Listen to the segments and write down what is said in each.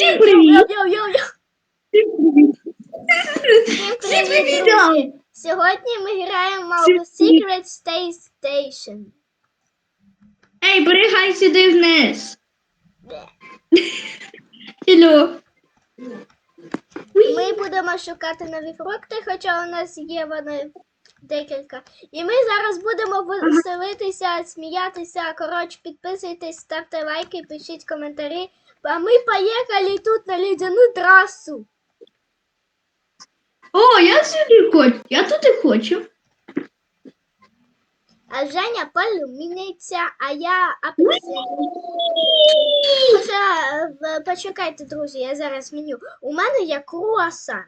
Всім привіт! Всім привіт! Друзі! Сьогодні ми граємо в Secret Space Station. Ей, пригай сюди вниз. Hello. Ми будемо шукати нові фрукти, хоча у нас є вони декілька. І ми зараз будемо веселитися, сміятися. Коротше, підписуйтесь, ставте лайки, пишіть коментарі. А ми поїхали тут на лідяну трасу. О, я сюди хочу. Я тут і хочу. А Женя полюміниця, а я апельсин. Хоча, е, почекайте, друзі, я зараз зміню. У мене є круасан.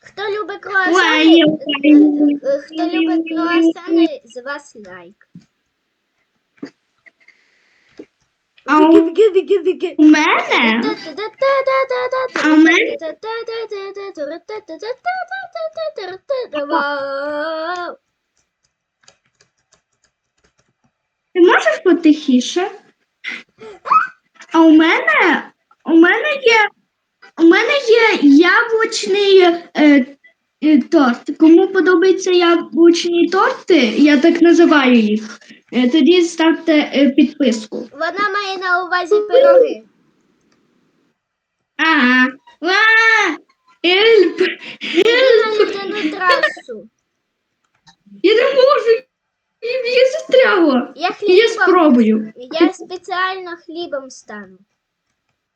Хто любить круасани, Ой, е, е, хто любить круасани, з вас лайк. А у, у мене? А у мене? Вау! Ти можеш потихіше? А у мене? У мене є. У мене є яблучний е, торт. Кому подобаються яблучні торти, я так називаю їх. Е, тоді ставте е, підписку. Вона має на увазі пироги. Ага. Ельп! На трасу. Я не можу. Я я застрягла. Я Я спробую. я спеціально хлібом стану.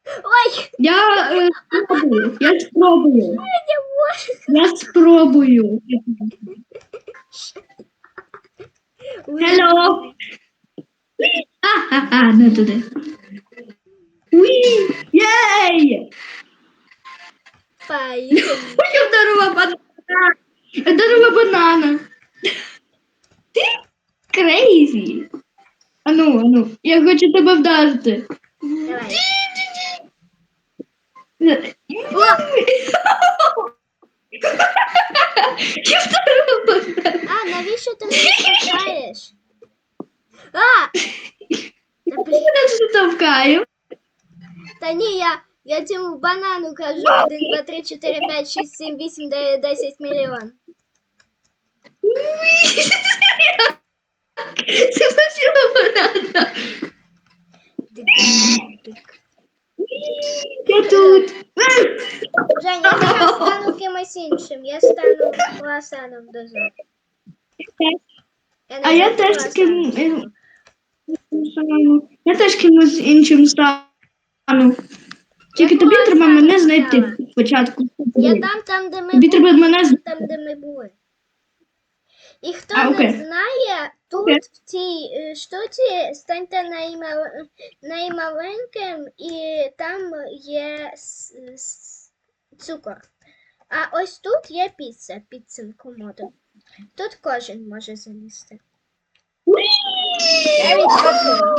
Ой, Я е, спробую. Я спробую. я спробую. Hello. Ха-ха-ха, не туди. Уі! Єй! Поїхали. Ой, я вдарила банана. Я вдарила банана. Ти крейзі. Ану, ану, я хочу тебе вдарити. Давай. Я вдарила банана. А, навіщо ти мене штовхаєш? А! Та, Я блін, мене тут товкаю. та ні, я, я цьому банану кажу 1, 2, 3, 4, 5, 6, 7, 8, 9, 10 мільйон. Це хотіла банана. Дик-дик-дик. Я тут. Женя, я стану кимось іншим. Я стану круасаном дозор. А я теж круасан. ким- Я теж кимось іншим стану. Тільки тобі треба мене знайти спочатку. Я там, там, де ми були. Там, де ми були. І хто не знає, тут в цій е, штуці станьте наймал... наймаленьким, і там є с- с- цукор. А ось тут є піца під цим комодом. Тут кожен може залізти. Я відпаду.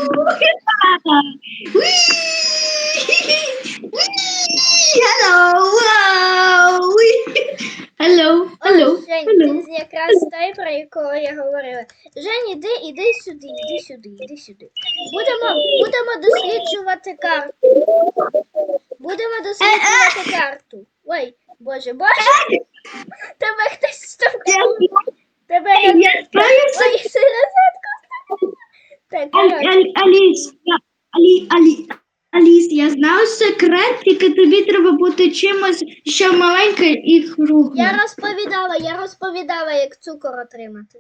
Hello, wow. Hello, hello, Ось, Жень, hello. ти якраз якого я говорила. Жень, іди, іди сюди, іди сюди, іди сюди. Будемо, будемо досліджувати карту. Будемо досліджувати карту. Ой, боже, боже. Тебе хтось штовхнув. Тебе Я. Ой, це розетка. Так. Аль- Алі, Алі, Аліс, я знаю секрет, тільки тобі треба бути чимось, що маленьке і кругле. я розповідала, я розповідала, як цукор отримати.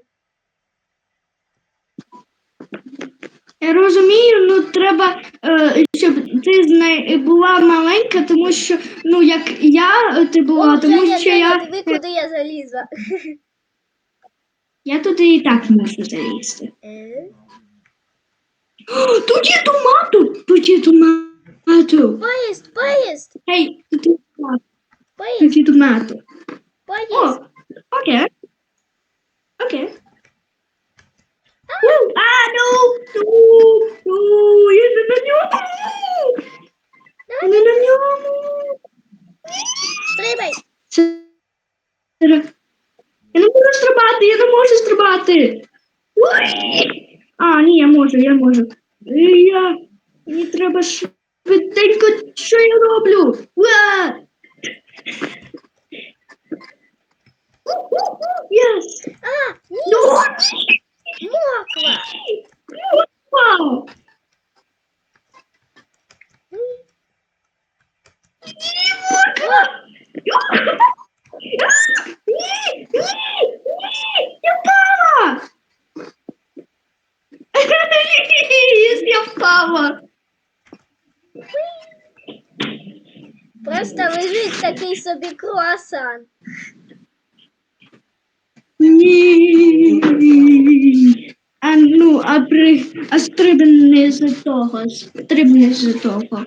Я розумію, ну треба, е, щоб ти зна... була маленька, тому що, ну, як я е, ти була, О, тому Женя, що я, диви, куди я залізла. я туди і так можу залізти. Е? Тут є томату! Тут є томату! Поїзд, поїзд, Ей, тут є томату! поїзд, Тут є томату! О, поїзд. окей. Окей. У, А, ну, ну, ну, я не на ньому. Я Не на ньому. Стрибай. Це... Я не можу стрибати, я не можу стрибати. Ой! А, ні, я можу, я можу. Е, Я... Мені треба швиденько, що роблю. Уа! Yes! А, ні, Ну, моква. Вау! Ні, ні, ні, я впала! Я впала! Просто лежить собі круасан. Ні. А ну, а при а стрибни з того, стрибни з того.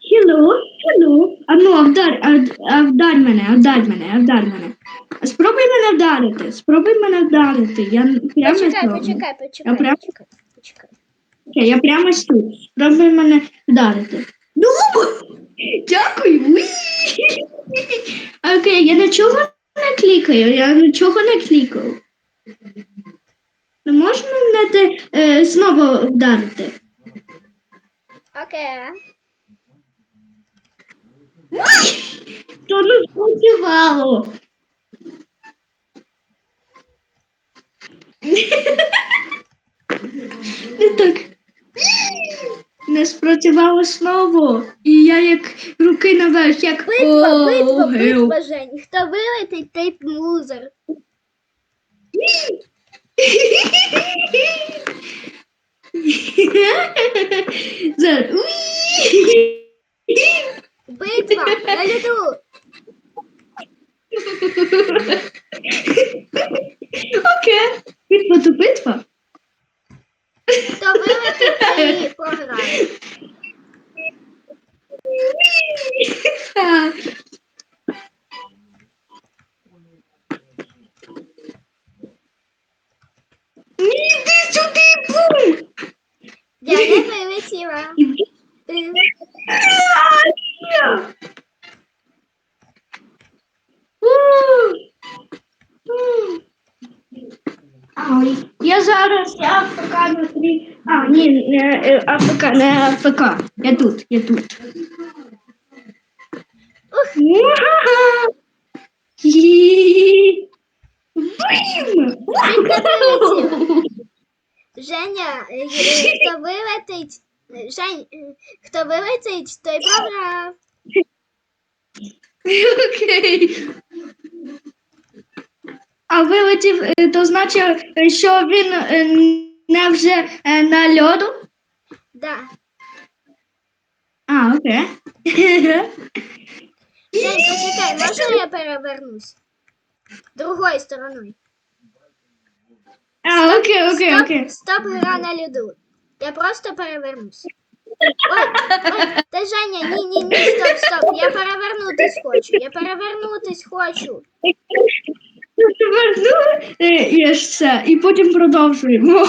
Хіло, хіло. А ну, вдар, а, вдар мене, а вдар мене, а вдар мене. Спробуй мене вдарити, спробуй мене вдарити. Я прямо Почекай, спробую. почекай, Я почекай, прям- почекай, почекай. Окей, я прямо тут. Спробуй мене вдарити. Ну, дякую. Окей, я нічого не клікаю, я нічого не клікав. Не можна мене те, е, знову вдарити? Окей. То не спрацювало. Не так. Не спрацювало знову. І я як руки наверх, як Битва, битва, «О, битва, Жень. Хто вилетить, той лузер. Зараз. Битва на льоду. Окей. Битва то битва. Хто вилетить, той і програє. А. не АФК, не АФК. Я тут, я тут. Ух. Блін! Женя, хто вилетить, Жень, хто вилетить, той програв. Окей. А вилетів, е, то значить, е, що він е, не вже на льоду? Да. А, окей. Жень, почекай, можна я перевернусь? Другою стороною. А, окей, окей, стоп, окей. стоп, гра на льоду. Я просто перевернусь. Ой, ой, та Женя, ні, ні, ні, стоп, стоп. Я перевернутись хочу. Я перевернутись хочу. Поверну і все, і потім продовжуємо.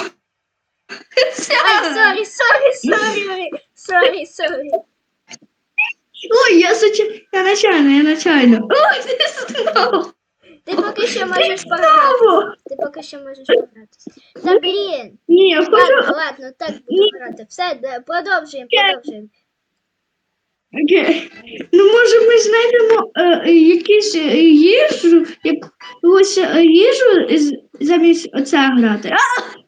Сорі, сорі, сорі, сорі, сорі. Ой, я сочи... Я начально, я начально. Ой, ти знову. Ти поки що можеш погратися. Знову. Ти поки що можеш погратися. Та блін. Ні, я хочу... Ладно, ладно, так буду грати. Все, да, продовжуємо, продовжуємо. Окей. Ну, може, ми знайдемо е, якусь е, їжу, якусь е, їжу з- замість оце грати. А!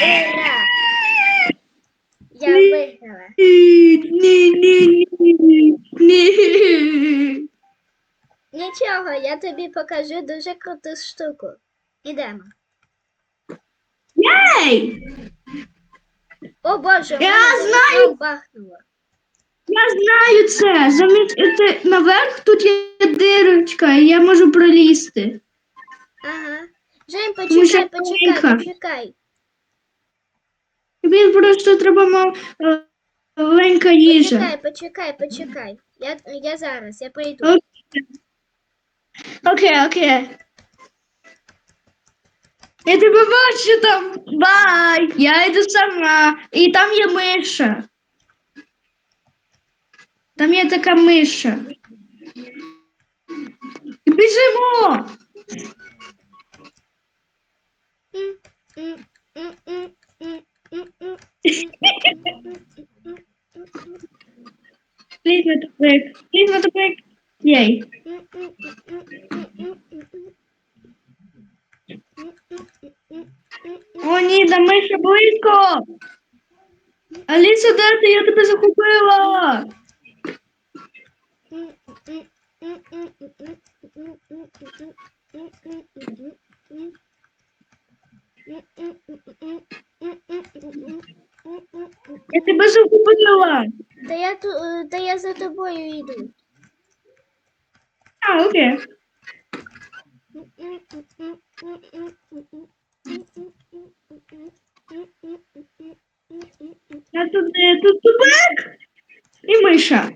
Ура! Я виграла. Ні, ні, ні, ні, ні. Нічого, я тобі покажу дуже круту штуку. Ідемо. Ей! О боже, Я мене знаю. знаю. бахнуло. Я знаю це. Замість це наверх тут є дирочка, і я можу пролізти. Ага. Жень, почекай, почекай, почекай. Тобі просто треба мал- е, маленька їжа. Почекай, почекай, почекай. Я, я зараз, я прийду. Окей. Окей, окей. Я тебе бачу там. Бай! Я йду сама. І там є миша. Там є така миша. Біжимо! Please not to break. Please not to break. М. О, ні, да ми близько. Аліса, де ти? Я тебе захопила. Я тебе захопила. Та я, ту- е, та я за тобою йду. А, окей. Я тут, тут тупик. І миша.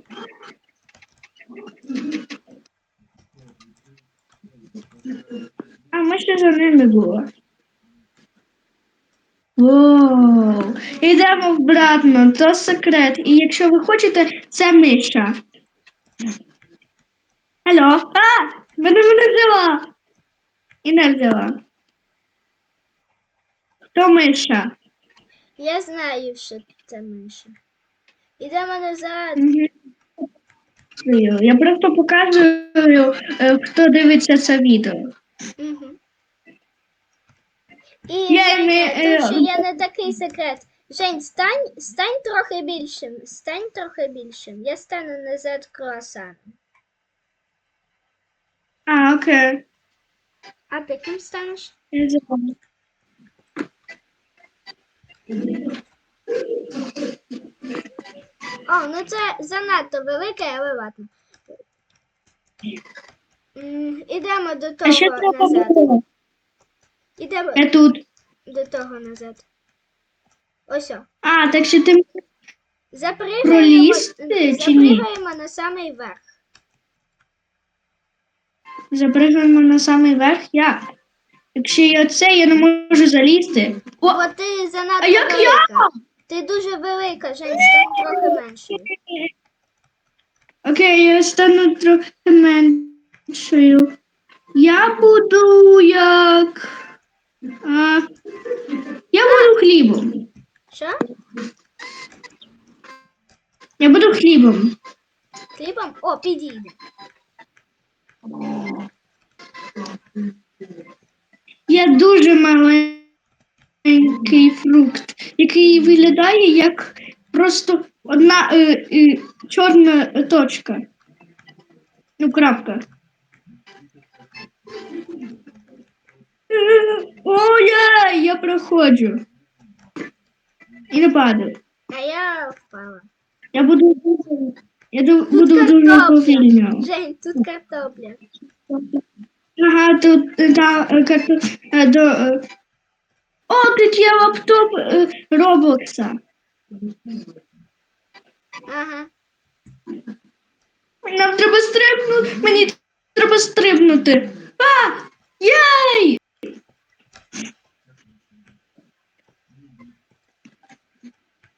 А миша за ними була. Воу. Йдемо обратно, то секрет. І якщо ви хочете, це миша. Алло. А! Мене мене взяла. І не взяла. Хто миша? Я знаю, що це миша. Ідемо назад. Я просто показую, е, хто дивиться це відео. Мгм. І Я не- тут е, ще не такий секрет. Жень, стань, стань трохи більшим. Стань трохи більшим. Я стану назад круасаном. А, окей. А ти ким станеш? Я забула. О, ну це занадто велике, але ладно. М, Ідемо до А що того треба назад. Ідемо Я тут. до того назад. Ось. о. А, так що ти Запригаємо, Пролізти чи ні? запригаємо на самий верх. запригуємо на самий верх, як? Якщо я це, я не можу залізти. О, Бо ти занадто а як я? велика. Ти дуже велика, Жень, стань трохи меншою. Окей, я стану трохи меншою. Я буду як. А, я буду хлібом. Що? Я буду хлібом. Хлібом? О, підійде. Я дуже маленький фрукт, який виглядає як просто одна е, е, чорна точка. Ну, крапка. Ой, я проходжу. І не падаю. А я впала. Я буду я Тут буду дуже картопля. повільно. Жень, тут картопля. Ага, тут е, та е, до. е. О, тут є лаптоп е, Роблокса. Ага. Нам треба стрибнути. Мені треба стрибнути. А! Яй!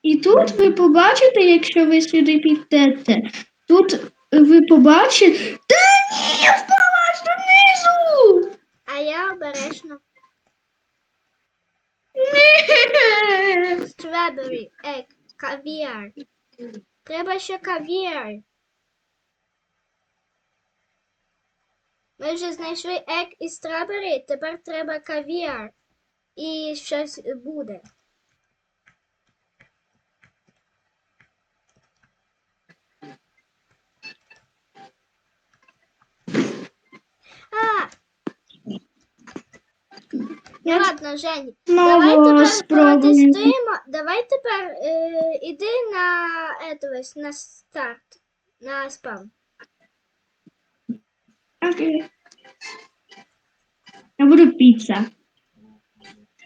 І тут ви побачите, якщо ви сюди підете, тут ви побачите. Та ні, я впала донизу! А я обережно. Ні! Strawberry, egg, кавіар. Треба ще кавіар. Ми вже знайшли egg і strawberry, тепер треба кавіар. І щось буде. Я ладно, знову давай тепер протестуємо. Давай тепер е, іди на это, на старт, на спам. Окей. Я буду піца.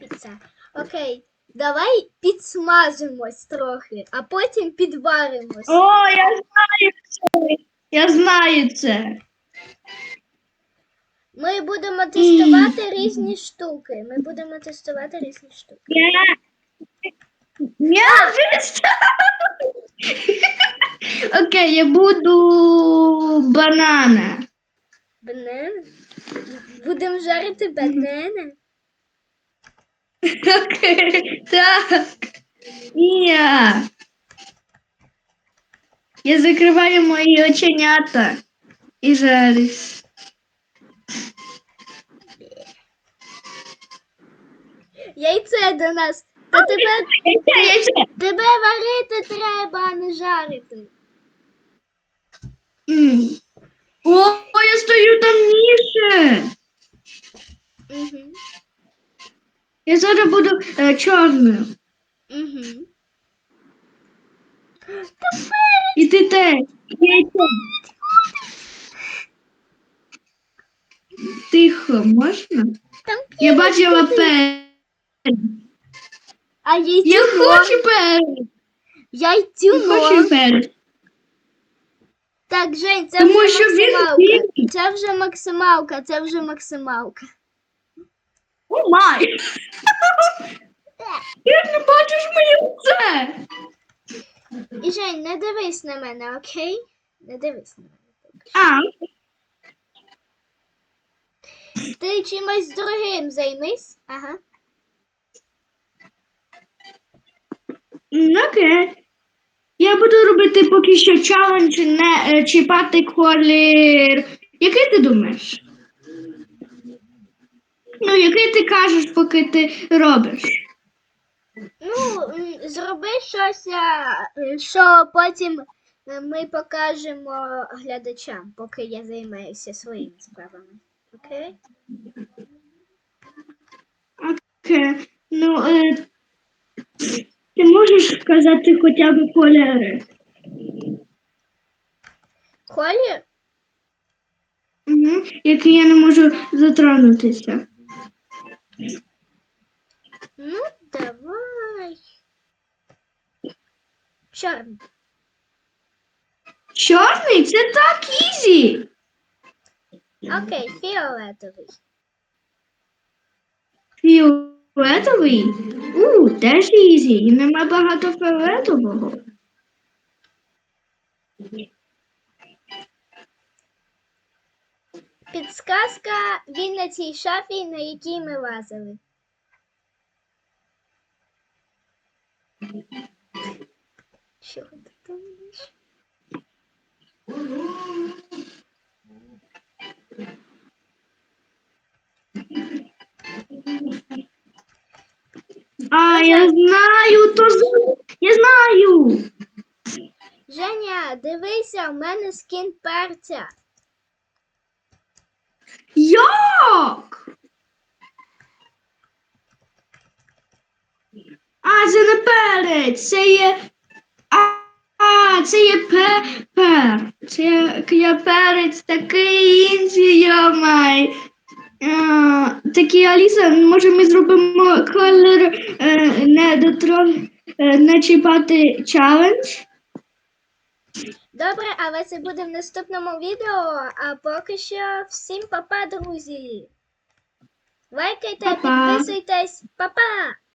Піца. Окей. Давай підсмажимось трохи, а потім підваримось. О, я знаю це. Я знаю це. Ми будемо тестувати різні штуки. Ми будемо тестувати різні штуки. Я... Я Окей, я буду банана. Банани? Будемо жарити банани? Окей, так. Ні. Я закриваю мої оченята. І зараз. Яйце до нас. Та тебе, Яйце, яйце. тебе варити треба, а не жарити. М. О, я стою темніше. Угу. Я зараз буду е, чорною. Угу. І ти теж. Яйце. Тихо, можна? Там Я бачила перед. А Я хочу Я хочу перед. Так, Жень, це Тому вже що він максималка. білий. Це вже максималка, це вже максималка. О май! Ти не бачиш моє лице! І Жень, не дивись на мене, окей? Не дивись на мене. А, Ти чимось другим займись. Ага. Окей. Я буду робити поки що челендж не чіпати колір. Який ти думаєш? Ну, який ти кажеш, поки ти робиш? Ну, зроби щось, е, що потім е, ми покажемо глядачам, поки я займаюся своїми справами. Окей? Окей. Ну, е, можеш сказати хоча б кольори? Колір? Угу. Які я не можу затронутися. Ну, давай. Чорний. Чорний це так ізі. Окей, фіолетовий. Фіолетовий? У, теж ізі. І нема багато фіолетового. Підсказка він на цій шафі, на якій ми лазили. Знаю, то я знаю. Женя, дивися, у мене скін перця. Як? А, це не перець, це є. А, а це є пепер. Це є, є перець такий інший, йомай. А, Такий Аліса, може ми зробимо колір е, не дотрон, е, не чіпати челендж? Добре, але це буде в наступному відео. А поки що всім па-па, друзі. Лайкайте, Па-па. підписуйтесь, па-па!